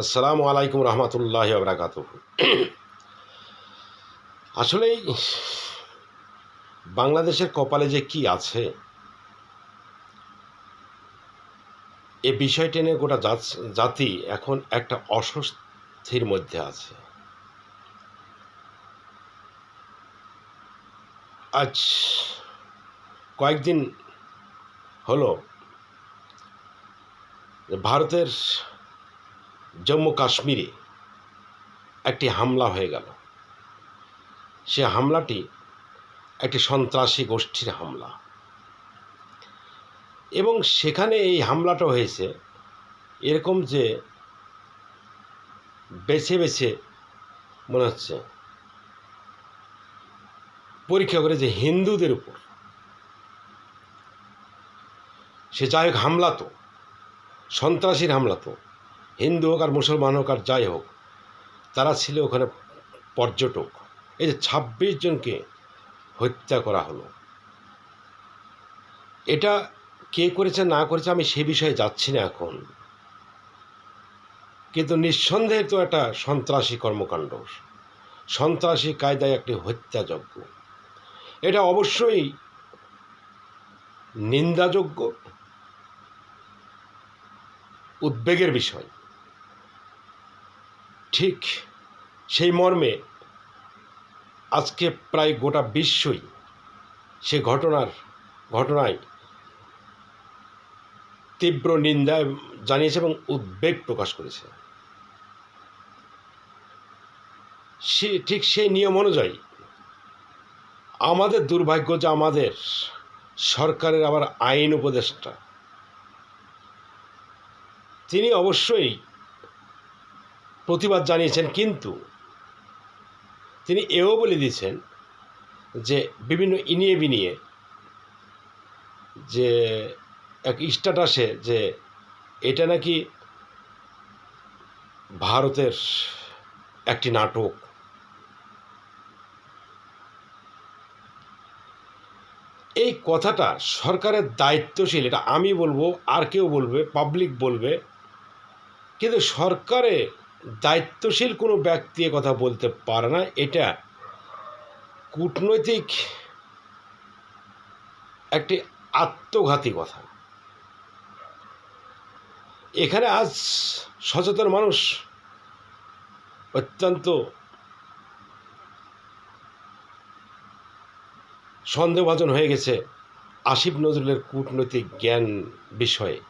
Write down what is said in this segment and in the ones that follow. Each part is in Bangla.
আসসালামু আলাইকুম রহমতুল্লাহ বরাকাত আসলেই বাংলাদেশের কপালে যে কি আছে, এ বিষয়টি নিয়ে গোটা জাতি এখন একটা অস্বস্তির মধ্যে আছে। আজ কয়েকদিন হলো ভারতের জম্মু কাশ্মীরে একটি হামলা হয়ে গেল। সে হামলাটি একটি সন্ত্রাসী গোষ্ঠীর হামলা। এবং সেখানে এই হামলাটা হয়েছে এরকম যে বেছে বেছে মনে হচ্ছে পরীক্ষা করে যে হিন্দুদের উপর। সে যাই হোক, হামলা তো, সন্ত্রাসীর হামলা তো। হিন্দু হোক আর মুসলমান হোক আর যাই হোক, তারা ছিল ওখানে পর্যটক। এই যে ছাব্বিশ জনকে হত্যা করা হলো, এটা কে করেছে না করেছে আমি সে বিষয়ে যাচ্ছি না এখন। কিন্তু নিঃসন্দেহে তো একটা সন্ত্রাসী কর্মকাণ্ড, সন্ত্রাসী কায়দায় একটি হত্যাযজ্ঞ। এটা অবশ্যই নিন্দাযোগ্য উদ্বেগের বিষয়। ঠিক সেই মর্মে আজকে প্রায় গোটা বিশ্বই সে ঘটনার, ঘটনায় তীব্র নিন্দা জানিয়েছে এবং উদ্বেগ প্রকাশ করেছে। সে, ঠিক সেই নিয়ম অনুযায়ী আমাদের দুর্ভাগ্য যে আমাদের সরকারের আবার আইন উপদেষ্টা। তিনি অবশ্যই প্রতিবাদ জানিয়েছেন, কিন্তু তিনি এও বলে দিয়েছেন যে বিভিন্ন ইনিয়ে বিনিয়ে যে এক স্ট্যাটাসে যে এটা নাকি ভারতের একটি নাটক। এই কথাটা সরকারের দায়িত্বশীল, এটা আমি বলব, আর কেউ বলবে পাবলিক বলবে, কিন্তু সরকারে দায়িত্বশীল কোনো ব্যক্তি কথা বলতে পারে না। এটা কূটনৈতিক একটি আত্মঘাতী কথা। এখানে আজ সচেতন মানুষ অত্যন্ত সন্দেহভাজন হয়ে গেছে আসিফ নজরুলের কূটনৈতিক জ্ঞান বিষয়ে।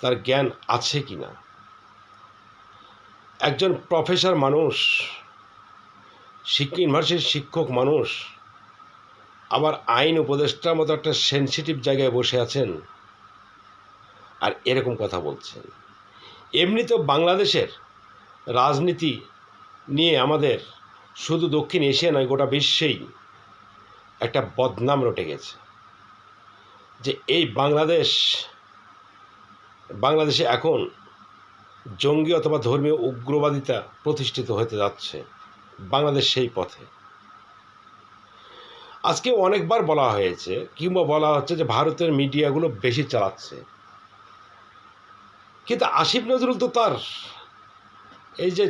তার জ্ঞান আছে কি না একজন প্রফেসর মানুষ ইউনিভার্সিটির শিক্ষক মানুষ, আবার আইন উপদেষ্টার মতো একটা সেন্সিটিভ জায়গায় বসে আছেন আর এরকম কথা বলছেন। এমনি তো বাংলাদেশের রাজনীতি নিয়ে আমাদের শুধু দক্ষিণ এশিয়া নয়, গোটা বিশ্বেই একটা বদনাম রটে গেছে। যে এই বাংলাদেশ, বাংলাদেশে এখন জঙ্গি অথবা ধর্মীয় উগ্রবাদিতা প্রতিষ্ঠিত হতে যাচ্ছে বাংলাদেশ সেই পথে। আজকে অনেকবার বলা হয়েছে কিংবা বলা হচ্ছে যে ভারতের মিডিয়াগুলো বেশি চালাচ্ছে। কিন্তু আসিফ নজরুল তো তার এই যে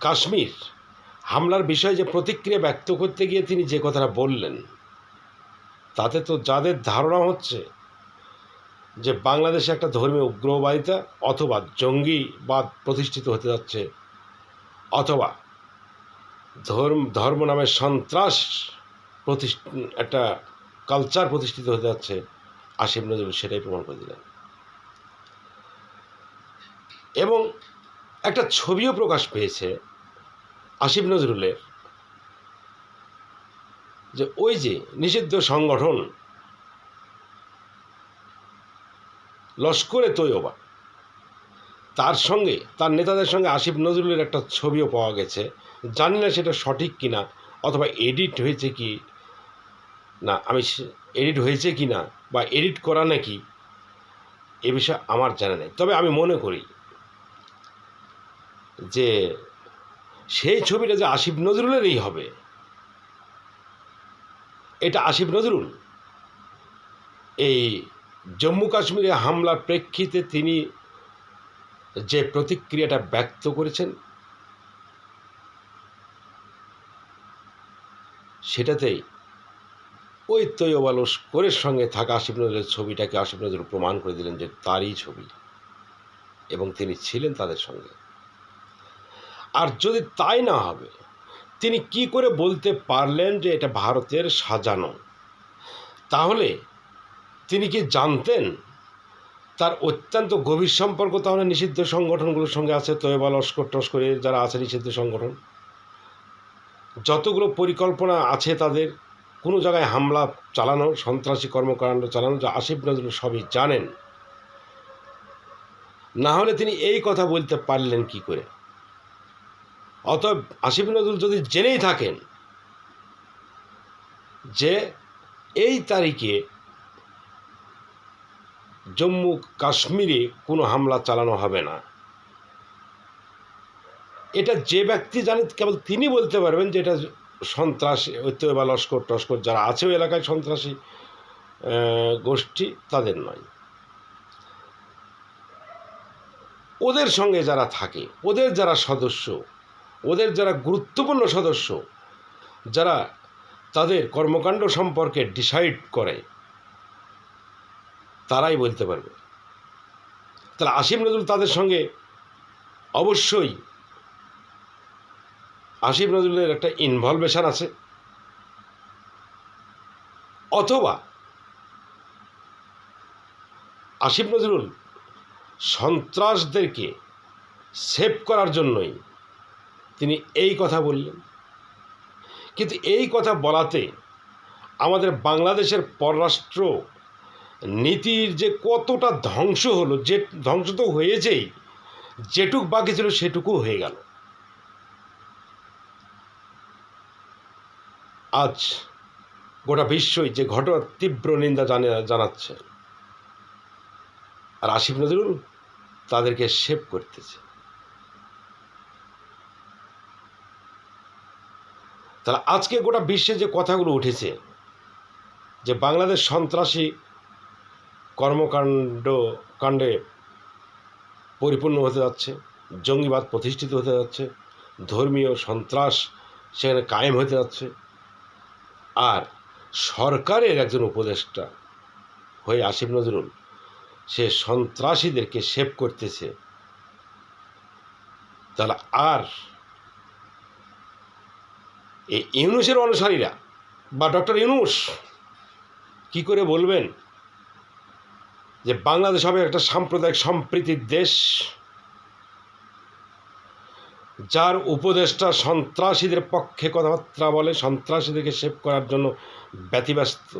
কাশ্মীর হামলার বিষয়ে যে প্রতিক্রিয়া ব্যক্ত করতে গিয়ে তিনি যে কথাটা বললেন, তাতে তো যাদের ধারণা হচ্ছে যে বাংলাদেশে একটা ধর্মীয় উগ্রবাদিতা অথবা জঙ্গিবাদ প্রতিষ্ঠিত হতে যাচ্ছে, অথবা ধর্ম ধর্ম নামে সন্ত্রাস প্রতিষ্ঠ, একটা কালচার প্রতিষ্ঠিত হতে যাচ্ছে, আসিফ নজরুল সেটাই প্রমাণ করে দিলেন। এবং একটা ছবিও প্রকাশ পেয়েছে আসিফ নজরুলের যে ওই যে নিষিদ্ধ সংগঠন লস্করে তৈয়বা। তার সঙ্গে, তার নেতাদের সঙ্গে আসিফ নজরুলের একটা ছবিও পাওয়া গেছে। জানি না সেটা সঠিক কিনা, অথবা এডিট হয়েছে কি? না, আমি এডিট হয়েছে কি না বা এডিট করা নাকি? এ বিষয়ে আমার জানা নেই। তবে আমি মনে করি যে, সেই ছবিটা যে আসিফ নজরুলেরই হবে, এটা আসিফ নজরুল, এই জম্মু কাশ্মীরে হামলার প্রেক্ষিতে তিনি যে প্রতিক্রিয়াটা ব্যক্ত করেছেন, সেটাতেই ওই তৈয়ব লস্করের সঙ্গে থাকা আসিফ নজরুলের ছবিটাকে আসিফ নজরুল প্রমাণ করে দিলেন যে তারই ছবি এবং তিনি ছিলেন তাদের সঙ্গে। আর যদি তাই না হবে, তিনি কি করে বলতে পারলেন যে এটা ভারতের সাজানো? তাহলে তিনি কি জানতেন? তার অত্যন্ত গভীর সম্পর্ক তাহলে নিষিদ্ধ সংগঠনগুলোর সঙ্গে আছে তৈবা লস্কর টস্করের যারা আছে নিষিদ্ধ সংগঠন। যতগুলো পরিকল্পনা আছে তাদের, কোনো জায়গায় হামলা চালানো, সন্ত্রাসী কর্মকাণ্ড চালানো, যা আসিফ নজরুল সবই জানেন, না হলে তিনি এই কথা বলতে পারলেন কি করে? অতএব আসিফ নজরুল যদি জেনেই থাকেন যে এই তারিখে জম্মু কাশ্মীরে কোনো হামলা চালানো হবে না। এটা যে ব্যক্তি জানে, কেবল তিনি বলতে পারবেন যে এটা সন্ত্রাসী ঐত্য বা লস্কর টস্কর যারা আছে ওই এলাকায় সন্ত্রাসী গোষ্ঠী তাদের নয়। ওদের সঙ্গে যারা থাকে, ওদের যারা সদস্য, ওদের যারা গুরুত্বপূর্ণ সদস্য, যারা তাদের কর্মকাণ্ড সম্পর্কে ডিসাইড করে তারাই বলতে পারবে। তাহলে আসিম নজরুল তাদের সঙ্গে অবশ্যই আসিফ নজরুলের একটা ইনভলভেশন আছে। অথবা আসিফ নজরুল সন্ত্রাসদেরকে সেভ করার জন্যই তিনি এই কথা বললেন। কিন্তু এই কথা বলাতে আমাদের বাংলাদেশের পররাষ্ট্র নীতির যে কতটা ধ্বংস হলো, যে ধ্বংস তো হয়েছেই, যেটুক বাকি ছিল সেটুকু হয়ে গেল। আজ গোটা বিশ্বই যে ঘটনার তীব্র নিন্দা জানে, জানাচ্ছে। আর আসিফ নজরুল তাদেরকে সেভ করতেছে। তাহলে আজকে গোটা বিশ্বে যে কথাগুলো উঠেছে, যে বাংলাদেশ সন্ত্রাসী কর্মকাণ্ড, কাণ্ডে পরিপূর্ণ হতে যাচ্ছে, জঙ্গিবাদ প্রতিষ্ঠিত হতে যাচ্ছে, ধর্মীয় সন্ত্রাস সেখানে কায়েম হতে যাচ্ছে। আর সরকারের একজন উপদেষ্টা হয়ে আসিফ নজরুল, সে সন্ত্রাসীদেরকে সেভ করতেছে। তাহলে আর এই ইউনুসের অনুসারীরা বা ডক্টর ইউনুস কি করে বলবেন? যে বাংলাদেশ হবে একটা সাম্প্রদায়িক সম্প্রীতির দেশ, যার উপদেষ্টা সন্ত্রাসীদের পক্ষে কথাবার্তা বলে, সন্ত্রাসীদেরকে সেভ করার জন্য ব্যতিব্যস্ত।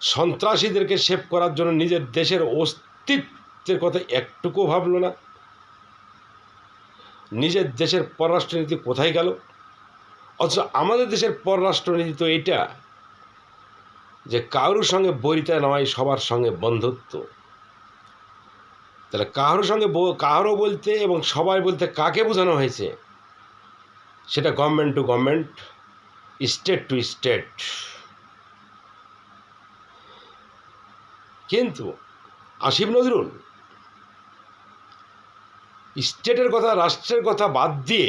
সন্ত্রাসীদেরকে সেভ করার জন্য নিজের দেশের অস্তিত্বের কথা একটুকু ভাবল না। নিজের দেশের পররাষ্ট্রনীতি কোথায় গেল? অথচ আমাদের দেশের পররাষ্ট্রনীতি তো এটা যে কারোর সঙ্গে বইতে নয়, সবার সঙ্গে বন্ধুত্ব। তাহলে কারোর সঙ্গে কারও বলতে এবং সবাই বলতে কাকে বোঝানো হয়েছে? সেটা government to government state to state কিন্তু আসিফ নজরুল স্টেটের কথা, রাষ্ট্রের কথা বাদ দিয়ে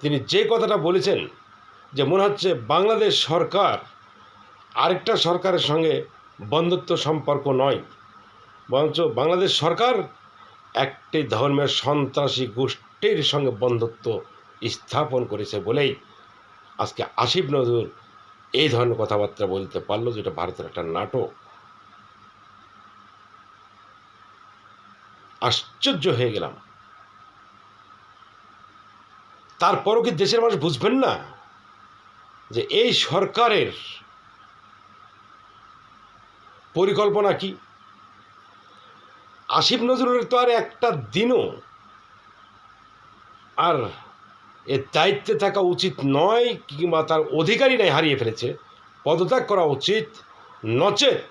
তিনি যে কথাটা বলেছেন যে মনে হচ্ছে বাংলাদেশ সরকার আরেকটা সরকারের সঙ্গে বন্ধুত্ব সম্পর্ক নয়। বরঞ্চ বাংলাদেশ সরকার একটি ধর্মের সন্ত্রাসী গোষ্ঠীর সঙ্গে বন্ধুত্ব স্থাপন করেছে বলেই আজকে আসিফ নজরুল এই ধরনের কথাবার্তা বলতে পারল, যেটা ভারতের একটা নাটক। আশ্চর্য হয়ে গেলাম। তারপরও কি দেশের মানুষ বুঝবেন না যে এই সরকারের পরিকল্পনা কি? আসিফ নজরুলের তো আর একটা দিনও আর এর দায়িত্বে থাকা উচিত নয়, কিংবা তার অধিকারই নাই হারিয়ে ফেলেছে। পদত্যাগ করা উচিত, নচেত।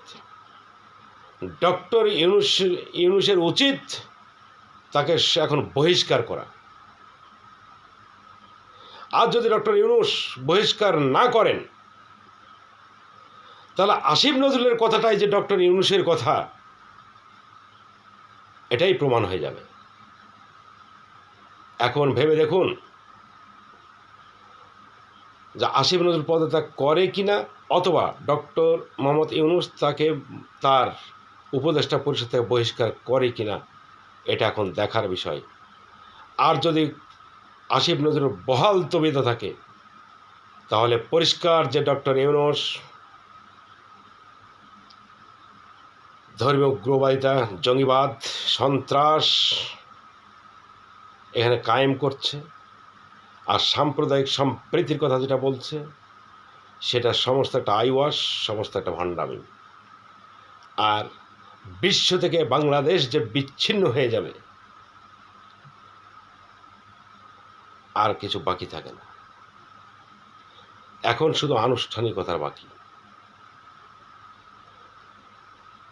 ডক্টর ইউনুস, ইউনুসের উচিত তাকে এখন বহিষ্কার করা। আর যদি ডক্টর ইউনুস বহিষ্কার না করেন তাহলে আসিফ নজরুলের কথাটাই যে ডক্টর ইউনুসের কথা, এটাই প্রমাণ হয়ে যাবে। এখন ভেবে দেখুন যে আসিফ নজরুল পদত্যাগ করে কিনা, অথবা ডক্টর মোহাম্মদ ইউনুস তাকে তার উপদেষ্টা পরিষদ থেকে বহিষ্কার করে কি না এটা এখন দেখার বিষয়। আর যদি আসিফ নজরুল বহাল তবিতে থাকে, তাহলে পরিষ্কার যে ডক্টর ইউনুস ধর্মীয় উগ্রবাদিতা জঙ্গিবাদ, সন্ত্রাস, এখানে কায়েম করছে। আর সাম্প্রদায়িক সম্প্রীতির কথা যেটা বলছে, সেটা সমস্ত একটা আইওয়াস, সমস্ত একটা ভণ্ডামি। আর বিশ্ব থেকে বাংলাদেশ যে বিচ্ছিন্ন হয়ে যাবে, আর কিছু বাকি থাকে না। এখন শুধু আনুষ্ঠানিকতার বাকি।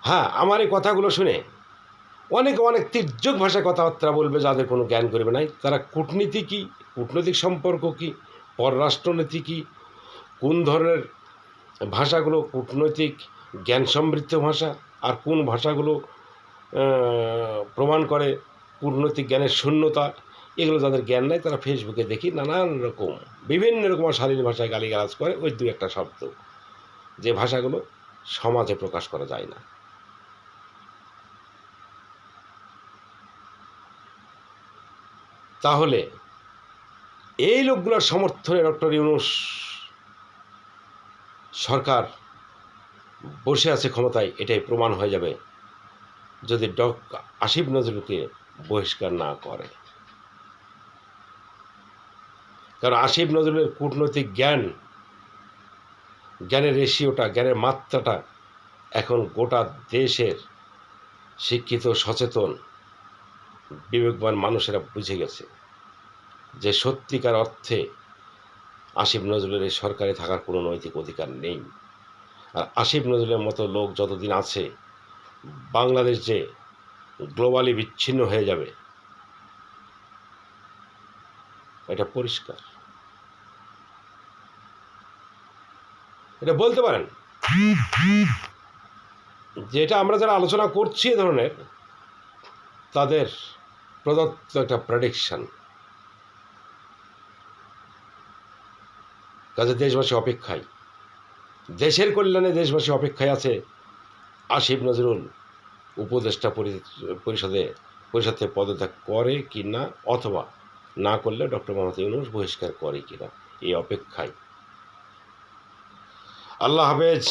হ্যাঁ আমার এই কথাগুলো শুনে অনেক অনেক তির্যক ভাষায় কথাবার্তা বলবে যাদের কোনো জ্ঞান করবে নাই। তারা কূটনীতি কী, কূটনৈতিক সম্পর্ক কী, পররাষ্ট্রনীতি কী, কোন ধরনের ভাষাগুলো কূটনৈতিক, জ্ঞান সমৃদ্ধ ভাষা, আর কোন ভাষাগুলো প্রমাণ করে কূটনৈতিক জ্ঞানের শূন্যতা, এগুলো যাদের জ্ঞান নাই তারা ফেসবুকে দেখি নানান রকম, বিভিন্ন রকম শালীন ভাষায় গালিগালাজ করে ওই দু একটা শব্দ। যে ভাষাগুলো সমাজে প্রকাশ করা যায় না। তাহলে এই লোকগুলোর সমর্থনে ডক্টর ইউনুস সরকার বসে আছে ক্ষমতায়, এটাই প্রমাণ হয়ে যাবে যদি ডক আসিফ নজরুলকে বহিষ্কার না করে। কারণ আসিফ নজরুলের কূটনৈতিক জ্ঞান, জ্ঞানের রেশিওটা, জ্ঞানের মাত্রাটা এখন গোটা দেশের শিক্ষিত, সচেতন বিবেকবান মানুষেরা বুঝে গেছে যে সত্যিকার অর্থে আসিফ নজরুলের এই সরকারে থাকার কোনো নৈতিক অধিকার নেই। আর আসিফ নজরুলের মতো লোক যতদিন আছে, বাংলাদেশ যে গ্লোবালি বিচ্ছিন্ন হয়ে যাবে, এটা পরিষ্কার। এটা বলতে পারেন যেটা আমরা যারা আলোচনা করছি এ ধরনের, তাদের প্রদত্ত একটা প্রেডিকশন কাজে দেশবাসী অপেক্ষায়। দেশের কল্যাণে দেশবাসী অপেক্ষায় আছে আসিফ নজরুল, উপদেষ্টা পরি- পরিষদে, পরিষদ পদত্যাগ করে কি না অথবা না করলে ডক্টর মোহাম্মদ ইউনুস বহিষ্কার করে কি না এই অপেক্ষায়। আল্লাহ হাফেজ।